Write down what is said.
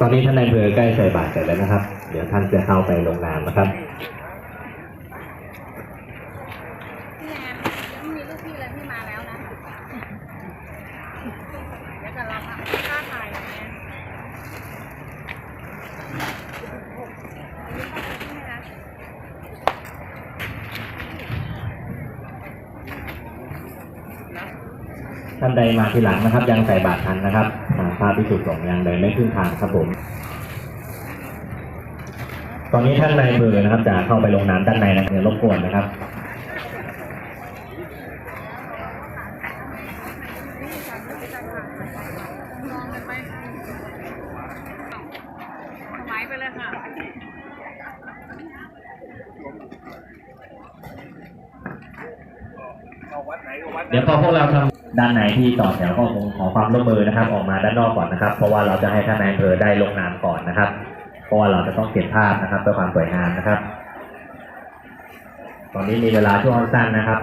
ตอนนี้ท่านนายอำเภอใกล้ใส่บาตรเสร็จแล้วนะครับ เดี๋ยวท่านจะเข้าไปลงนามนะครับพี่แอนยังมีลูกพี่เลยพี่มาแล้วนะเดี๋ยวกันเราค่ะค่าถ่ายอย่างเงี้ย ท่านใดมาทีหลังนะครับ ยังใส่บาตรทันนะครับทาภาพพิสุทธิ์สงฆ์ยังเดินไม่ขึ้นทางครับผม ตอนนี้ท่านนายอำเภอนะครับ จะเข้าไปลงนามด้านในนะครับอย่ารบกวนนะครับเดี๋ยวพอพวกเราทำ ด้านในที่ต่อแถวก็คงขอความร่วมมือนะครับ ออกมาด้านนอกก่อนนะครับ เพราะว่าเราจะให้ท่านนายอำเภอได้ลงนามก่อนนะครับ เพราะว่าเราจะต้องเก็บภาพนะครับเพื่อความสวยงามนะครับ ตอนนี้มีเวลาช่วงสั้นนะครับ